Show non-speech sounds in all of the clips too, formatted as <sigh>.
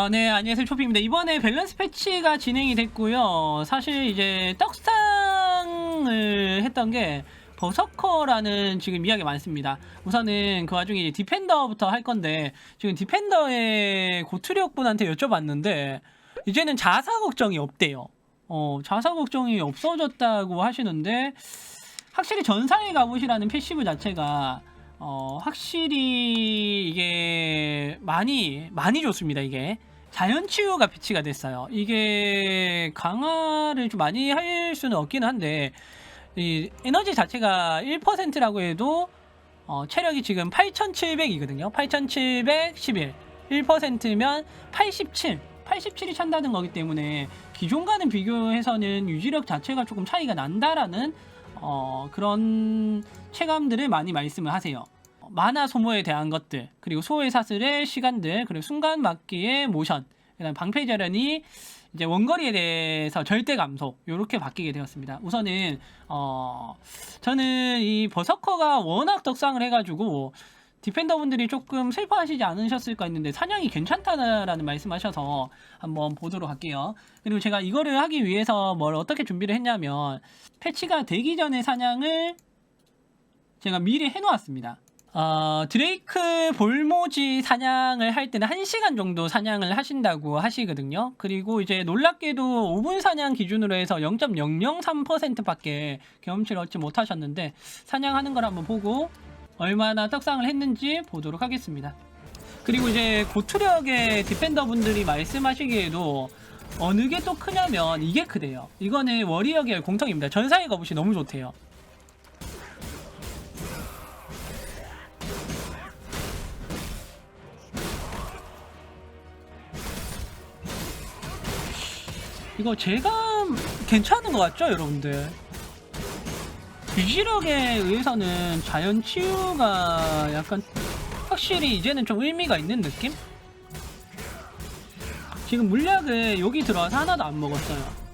아, 네, 안녕하세요. 초피입니다. 이번에 밸런스 패치가 진행이 됐고요. 사실 이제 떡상을 했던 게 버서커라는 지금 이야기 많습니다. 우선은 그 와중에 이제 디펜더부터 할 건데 지금 디펜더의 고투력 분한테 여쭤봤는데 이제는 자사 걱정이 없대요. 어, 자사 걱정이 없어졌다고 하시는데 확실히 전사의 갑옷이라는 패시브 자체가 어, 확실히 이게 많이 많이 좋습니다. 이게 자연 치유가 배치가 됐어요. 이게 강화를 좀 많이 할 수는 없기는 한데 이 에너지 자체가 1%라고 해도 어, 체력이 지금 8,700이거든요. 8,711. 1%면 87. 87이 찬다는 거기 때문에 기존과는 비교해서는 유지력 자체가 조금 차이가 난다라는 어, 그런 체감들을 많이 말씀을 하세요. 만화 소모에 대한 것들, 그리고 소의 사슬의 시간들, 그리고 순간 맞기의 모션, 그다음 방패 재련이 이제 원거리에 대해서 절대 감소 이렇게 바뀌게 되었습니다. 우선은 어 저는 이 버서커가 워낙 덕상을 해가지고 디펜더분들이 조금 슬퍼하시지 않으셨을까 했는데 사냥이 괜찮다라는 말씀하셔서 한번 보도록 할게요. 그리고 제가 이거를 하기 위해서 뭘 어떻게 준비를 했냐면 패치가 되기 전에 사냥을 제가 미리 해놓았습니다. 어, 드레이크 볼모지 사냥을 할 때는 1시간 정도 사냥을 하신다고 하시거든요. 그리고 이제 놀랍게도 5분 사냥 기준으로 해서 0.003%밖에 경험치를 얻지 못하셨는데 사냥하는 걸 한번 보고 얼마나 떡상을 했는지 보도록 하겠습니다. 그리고 이제 고투력의 디펜더 분들이 말씀하시기에도 어느 게 또 크냐면 이게 크대요. 이거는 워리어 계열 공통입니다. 전사의 거북이 너무 좋대요. 이거 제가 괜찮은 것 같죠, 여러분들? 유지력에 의해서는 자연 치유가 약간 확실히 이제는 좀 의미가 있는 느낌? 지금 물약을 여기 들어와서 하나도 안 먹었어요.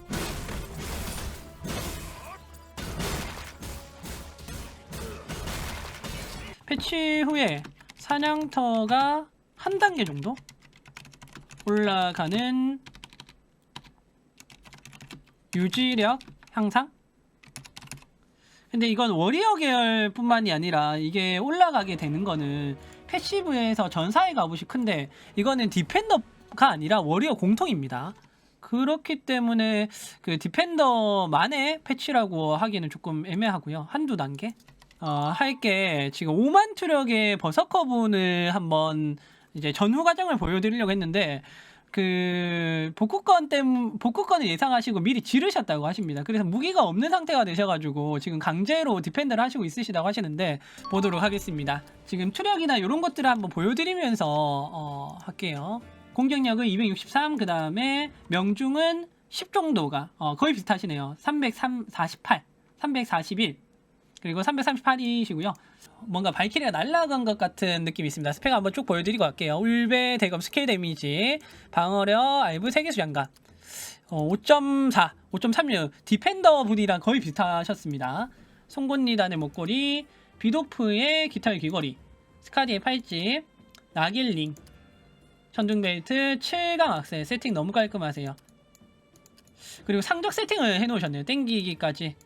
패치 후에 사냥터가 한 단계 정도 올라가는 유지력 향상? 근데 이건 워리어 계열뿐만이 아니라 이게 올라가게 되는 거는 패시브에서 전사의 값이 큰데 이거는 디펜더가 아니라 워리어 공통입니다. 그렇기 때문에 그 디펜더만의 패치라고 하기는 조금 애매하고요. 한두 단계. 어, 할게 지금 5만 투력의 버서커분을 한번 이제 전후 과정을 보여드리려고 했는데 그 복구권 때문 복구권을 예상하시고 미리 지르셨다고 하십니다. 그래서 무기가 없는 상태가 되셔가지고 지금 강제로 디펜더를 하시고 있으시다고 하시는데 보도록 하겠습니다. 지금 투력이나 이런 것들을 한번 보여드리면서 어, 할게요. 공격력은 263, 그 다음에 명중은 10 정도가 어, 거의 비슷하시네요. 348, 341, 그리고 338이시고요. 뭔가 발키리가 날아간 것 같은 느낌이 있습니다. 스펙 한번 쭉 보여드리고 갈게요. 울베 대검 스케일 데미지, 방어력, 알브 세계수 장갑, 어, 5.4, 5.36 디펜더 분이랑 거의 비슷하셨습니다. 송곳니단의 목걸이, 비도프의 깃털 귀걸이, 스카디의 팔찌, 나길링, 천둥벨트, 7강 악세 세팅 너무 깔끔하세요. 그리고 상적 세팅을 해놓으셨네요. 땡기기까지.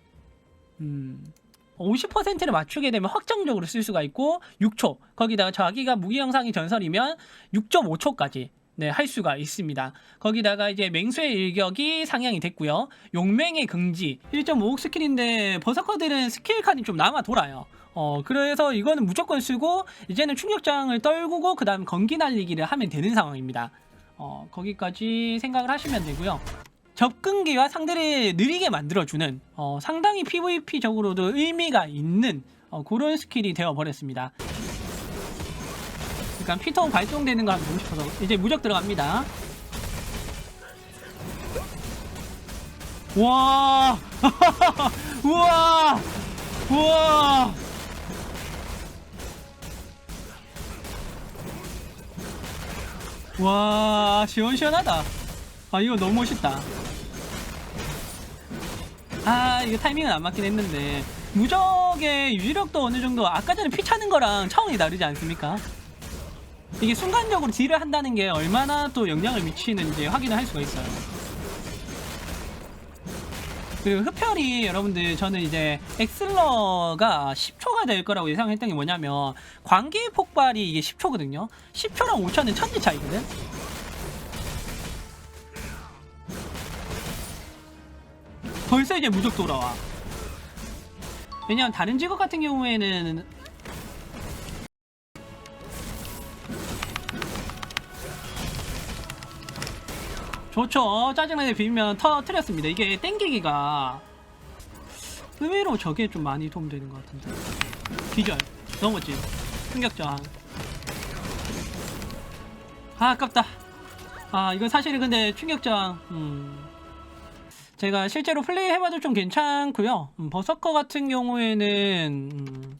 음. 50%를 맞추게 되면 확정적으로 쓸 수가 있고 6초 거기다가 자기가 무기 영상이 전설이면 6.5초까지 네, 할 수가 있습니다. 거기다가 이제 맹수의 일격이 상향이 됐고요. 용맹의 긍지 1.5억 스킬인데 버서커들은 스킬 칸이 좀 남아 돌아요. 어, 그래서 이거는 무조건 쓰고 이제는 충격장을 떨구고 그다음 건기 날리기를 하면 되는 상황입니다. 어, 거기까지 생각을 하시면 되고요. 접근기와 상대를 느리게 만들어주는 어, 상당히 PVP적으로도 의미가 있는 어, 그런 스킬이 되어버렸습니다. 그러니까 피터 발동되는 걸 한번 보고 싶어서 이제 무적 들어갑니다. 와, <laughs> 우와, 우와. 와, 시원시원하다. 아, 이거 너무 멋있다. 아 이거 타이밍은 안 맞긴 했는데 무적의 유지력도 어느 정도 아까 전에 피 차는 거랑 차원이 다르지 않습니까? 이게 순간적으로 딜을 한다는 게 얼마나 또 영향을 미치는지 확인을 할 수가 있어요. 그리고 흡혈이 여러분들 저는 이제 엑슬러가 10초가 될 거라고 예상했던 게 뭐냐면 광기 폭발이 이게 10초거든요. 10초랑 5초는 천지 차이거든. 벌써 이제 무적 돌아와. 왜냐면 다른 직업 같은 경우에는 좋죠. 짜증나게 비비면 터트렸습니다. 이게 땡기기가 의외로 저게 좀 많이 도움되는 것 같은데. 기절. 넘었지. 충격전. 아, 아깝다. 아, 이건 사실은 근데 충격전. 음. 제가 실제로 플레이 해봐도 좀 괜찮고요. 음, 버서커 같은 경우에는 음,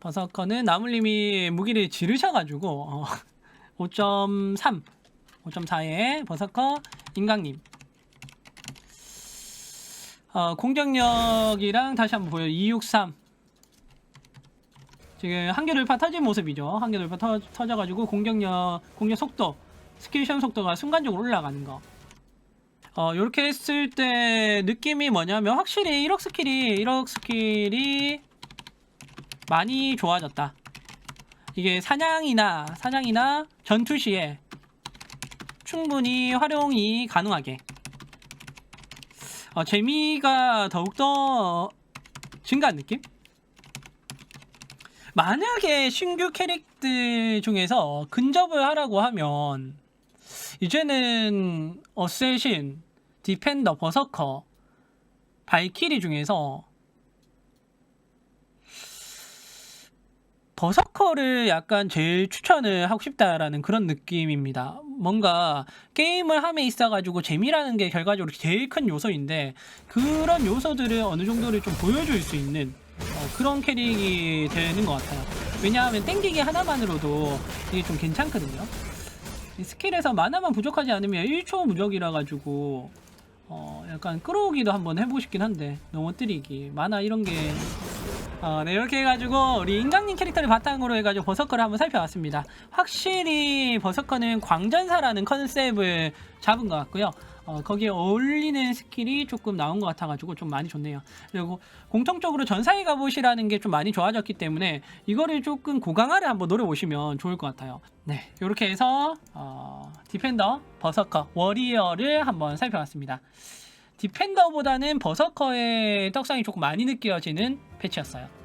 버서커는 나물님이 무기를 지르셔가지고 어, <laughs> 5.3 5.4에 버서커 인강님. 어, 공격력이랑 다시 한번 보여 263 지금 한개 돌파 터진 모습이죠. 한개 돌파 터, 터져가지고 공격력 공격 속도 스킬 시험 속도가 순간적으로 올라가는 거 어, 요렇게 했을 때 느낌이 뭐냐면 확실히 1억 스킬이 1억 스킬이 많이 좋아졌다 이게 사냥이나 사냥이나 전투 시에 충분히 활용이 가능하게 어, 재미가 더욱더 증가한 느낌? 만약에 신규 캐릭들 중에서 근접을 하라고 하면 이제는 어쌔신, 디펜더, 버서커, 발키리 중에서 버서커를 약간 제일 추천을 하고 싶다라는 그런 느낌입니다. 뭔가 게임을 함에 있어가지고 재미라는 게 결과적으로 제일 큰 요소인데 그런 요소들을 어느 정도를 좀 보여줄 수 있는 어, 그런 캐릭이 되는 것 같아요. 왜냐하면 땡기기 하나만으로도 이게 좀 괜찮거든요. 이 스킬에서 만화만 부족하지 않으면 1초 무적이라 가지고 어 약간 끌어오기도 한번 해보고 싶긴 한데 넘어뜨리기 만화 이런 게 어, 네, 이렇게 해가지고 우리 인강님 캐릭터를 바탕으로 해가지고 버서커를 한번 살펴봤습니다. 확실히 버서커는 광전사라는 컨셉을 잡은 것 같고요. 어, 거기에 어울리는 스킬이 조금 나온 것 같아가지고 좀 많이 좋네요. 그리고 공통적으로 전사의 갑옷이라는 게 좀 많이 좋아졌기 때문에 이거를 조금 고강화를 한번 노려보시면 좋을 것 같아요. 네, 이렇게 해서 어, 디펜더, 버서커, 워리어를 한번 살펴봤습니다. 디펜더보다는 버서커의 떡상이 조금 많이 느껴지는 패치였어요.